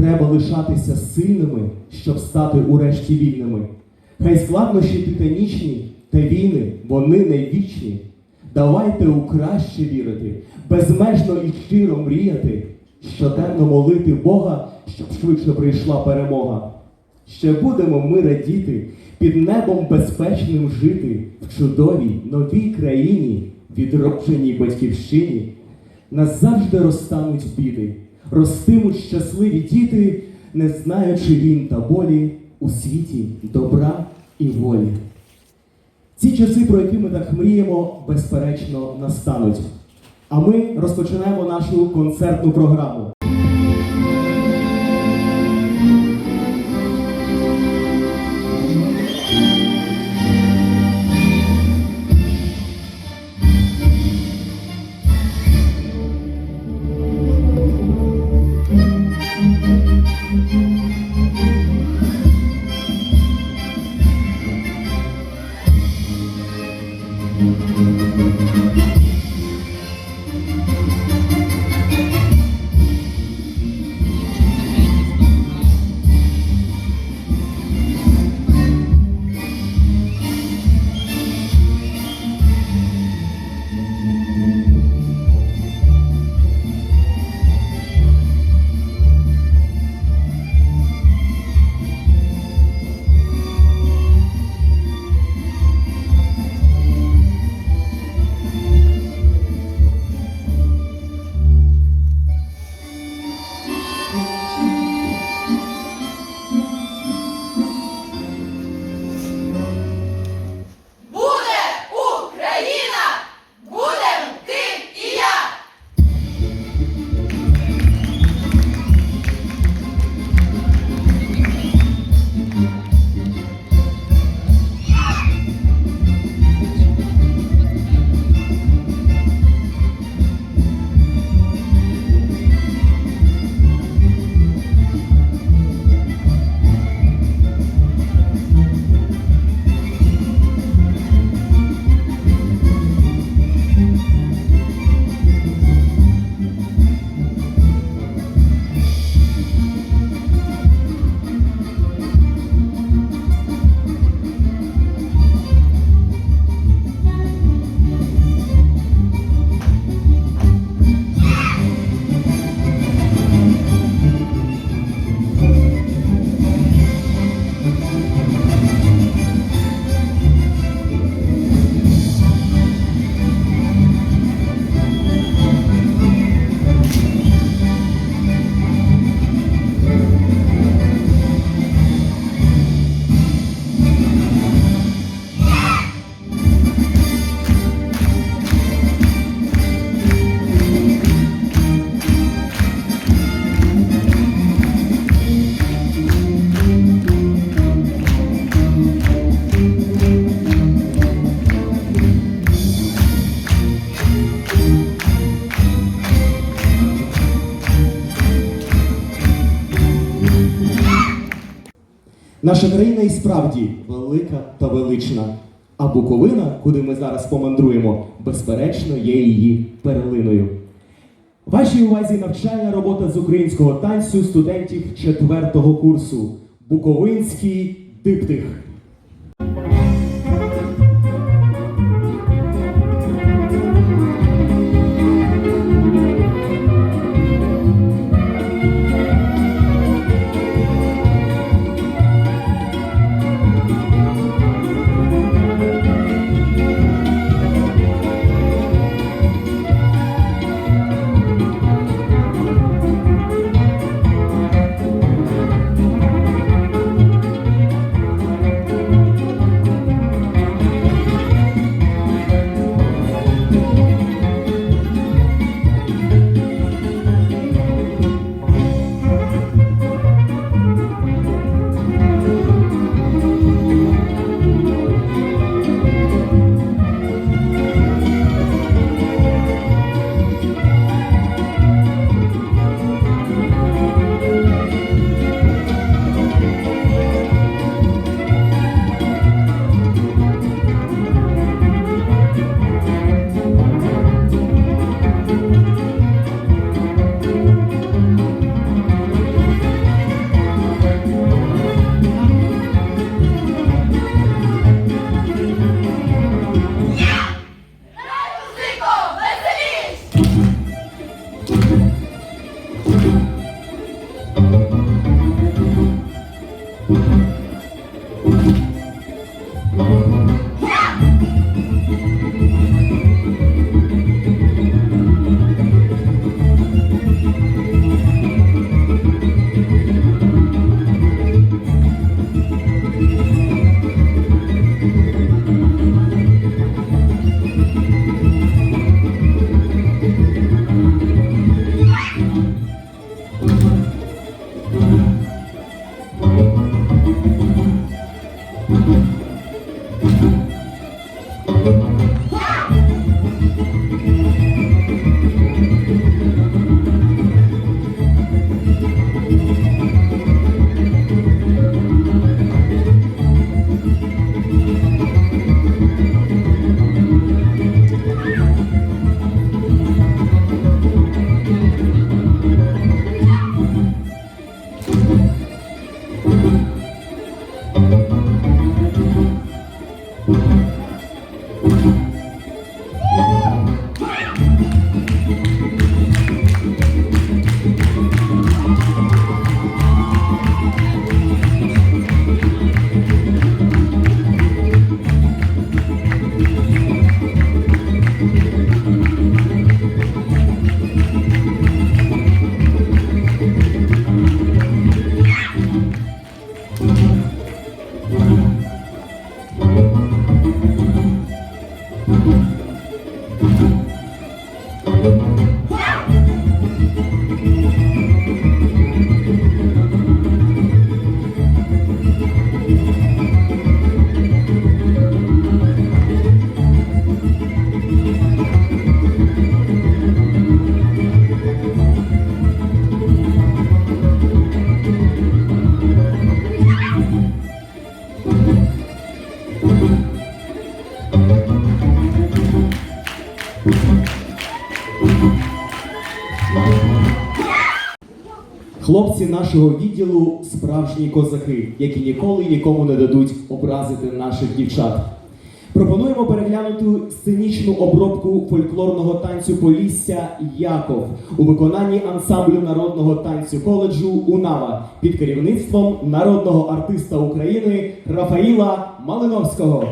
Треба лишатися сильними, щоб стати урешті вільними. Хай складнощі титанічні та війни, вони найвічні. Давайте у краще вірити, безмежно і щиро мріяти, щоденно молити Бога, щоб швидше прийшла перемога. Ще будемо ми радіти, під небом безпечним жити в чудовій новій країні, відродженій батьківщині. Нас завжди біди, ростимуть щасливі діти, не знаючи він та болі у світі добра і волі. Ці часи, про які ми так мріємо, безперечно настануть. А ми розпочинаємо нашу концертну програму. Наша країна і справді велика та велична. А Буковина, куди ми зараз помандруємо, безперечно, є її перлиною. Вашій увазі навчальна робота з українського танцю студентів четвертого курсу Буковинський диптих. Хлопці нашого відділу справжні козаки, які ніколи нікому не дадуть образити наших дівчат. Пропонуємо переглянути сценічну обробку фольклорного танцю Полісся Яков у виконанні ансамблю народного танцю коледжу УНАВА під керівництвом народного артиста України Рафаїла Малиновського.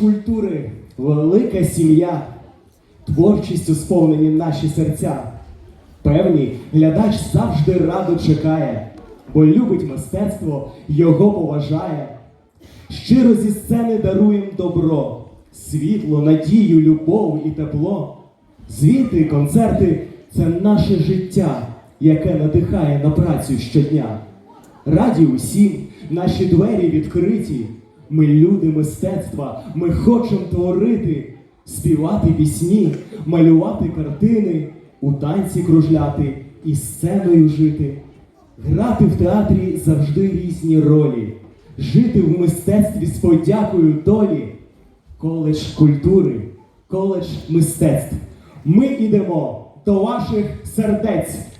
Культури, велика сім'я, творчістю сповнені наші серця. Певні, глядач завжди радо чекає, бо любить мистецтво, його поважає. Щиро зі сцени даруєм добро, світло, надію, любов і тепло. Звіти, концерти це наше життя, яке надихає на працю щодня. Раді усім, наші двері відкриті. Ми люди мистецтва, ми хочемо творити, співати пісні, малювати картини, у танці кружляти і сценою жити, грати в театрі завжди різні ролі, жити в мистецтві з подякою долі, коледж культури, коледж мистецтв. Ми йдемо до ваших сердець.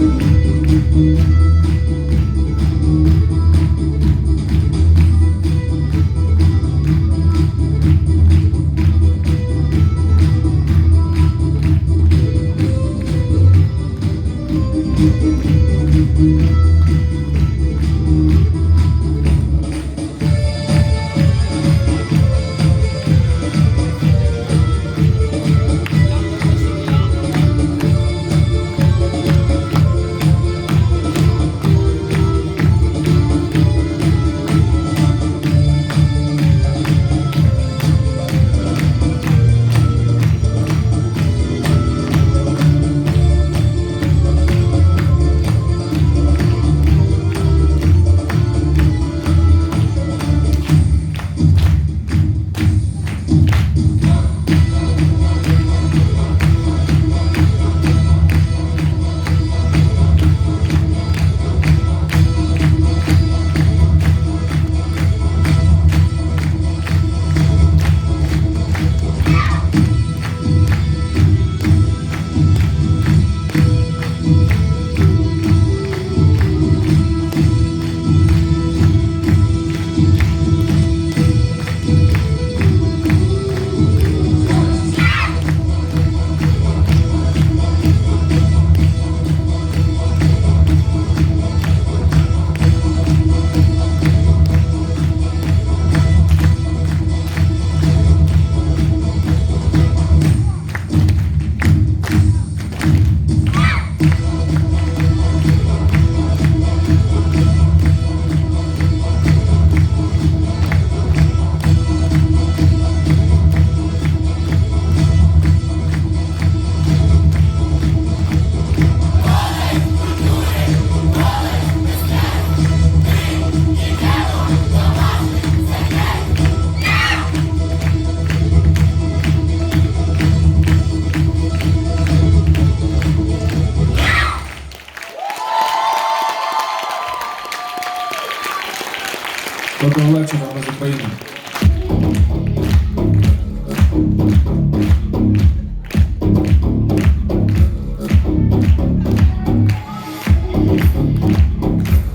Müzik